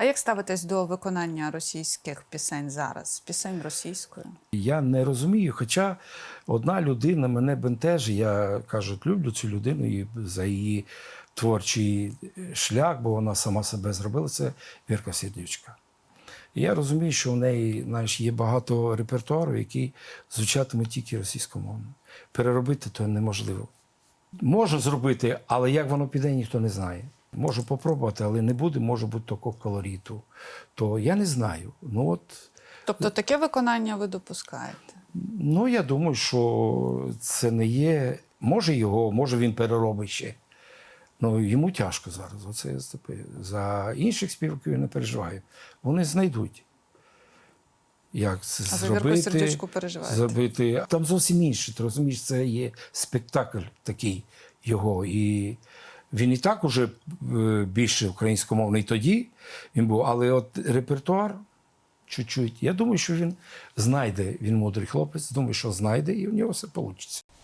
А як ставитесь до виконання російських пісень зараз? Пісень російською? Я не розумію. Хоча одна людина мене бентежить, я кажу, люблю цю людину і за її творчий шлях, бо вона сама себе зробила. Це Вірка Сердючка. Я розумію, що в неї знаєш, є багато репертуару, який звучатиме тільки російськомовно. Переробити то неможливо. Можу зробити, але як воно піде, ніхто не знає. Можу попробувати, але не буде, може бути такого колориту. То я не знаю. Ну от Тобто таке виконання ви допускаєте? Ну, я думаю, що це не є. Може його, може він переробить ще. Ну, йому тяжко зараз. Оце я стопи. За інших співаків я не переживаю. Вони знайдуть. Як це А зробити. Зробити. Там зовсім інше. Ти розумієш, це є спектакль такий його. І він і так уже е, більше українськомовний тоді він був, але от репертуар чуть-чуть. Я думаю, що він знайде, він мудрий хлопець, думаю, що знайде, і в нього все вийде.